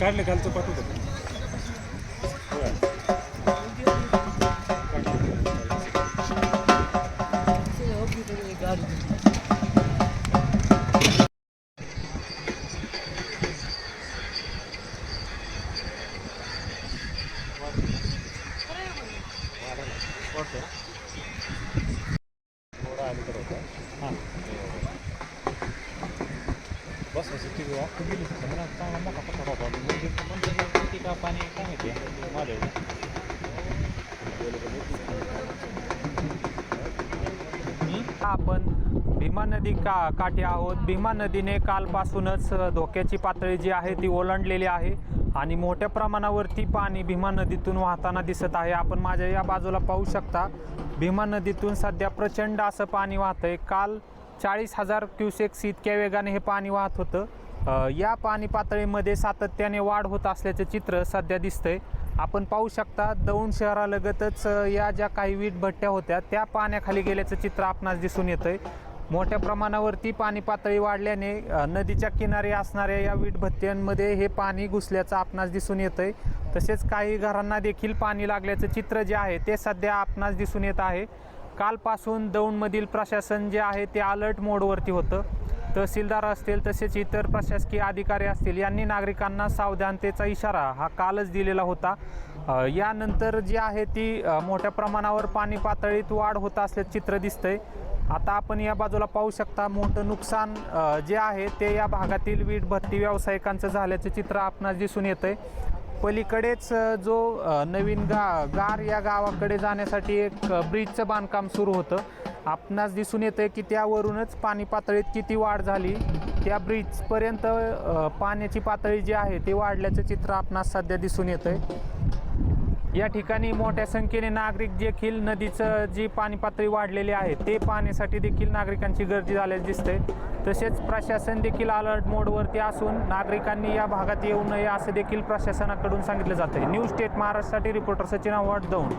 काढले खालचं पाठवतो? हां. बस ती वाफ गेली मला चांगला मोठा पत्ता होता म्हणजे नंतर किती का पाणी काय माहिती माझ्या आपण भीमा नदी का काठी आहोत. भीमा नदीने कालपासूनच धोक्याची पातळी जी आहे ती ओलांडलेली आहे आणि मोठ्या प्रमाणावरती पाणी भीमा नदीतून वाहताना दिसत आहे. आपण माझ्या या बाजूला पाहू शकता भीमा नदीतून सध्या प्रचंड असं पाणी वाहतंय. काल चाळीस हजार क्युसेक्स इतक्या वेगाने हे पाणी वाहत होतं. या पाणी पातळीमध्ये सातत्याने वाढ होत असल्याचं चित्र सध्या दिसतंय. आपण पाहू शकता दौंड शहरालगतच या ज्या काही वीट भट्ट्या होत्या त्या पाण्याखाली गेल्याचं चित्र आपणास दिसून येतंय. मोठ्या प्रमाणावरती पाणी पातळी वाढल्याने नदीच्या किनारी असणाऱ्या या वीटभट्ट्यांमध्ये हे पाणी घुसल्याचं आपणास दिसून येतंय. तसेच काही घरांना देखील पाणी लागल्याचं चित्र जे आहे ते सध्या आपणास दिसून येत आहे. कालपासून दौंडमधील प्रशासन जे आहे ते अलर्ट मोडवरती होतं. तहसीलदार असतील तसेच इतर प्रशासकीय अधिकारी असतील यांनी नागरिकांना सावधानतेचा इशारा हा कालच दिलेला होता. यानंतर जी आहे ती मोठ्या प्रमाणावर पाणी पातळीत वाढ होत असल्याचं चित्र दिसतंय. आता आपण या बाजूला पाहू शकता मोठं नुकसान जे आहे ते या भागातील वीट भट्टी व्यावसायिकांचं झाल्याचं चित्र आपणास दिसून येतंय. पलीकडेच जो नवीन गा गार या गावाकडे जाण्यासाठी एक ब्रिजचं बांधकाम सुरू होतं. आपणास दिसून येतं की त्यावरूनच पाणी पातळीत किती वाढ झाली. त्या ब्रिजपर्यंत पाण्याची पातळी जी आहे ती वाढल्याचं चित्र आपणास सध्या दिसून येतं आहे या ठिकाणी मोठ्या संख्येने नागरिक देखील नदीचं जी पाणी पातळी वाढलेली आहे ते पाहण्यासाठी देखील नागरिकांची गर्दी झाल्याचे दिसते. तसेच प्रशासन देखील अलर्ट मोडवरती असून नागरिकांनी या भागात येऊ नये असं देखील प्रशासनाकडून सांगितलं जातं न्यूज स्टेट महाराष्ट्रासाठी रिपोर्टर सचिन आव्हाड दौंड.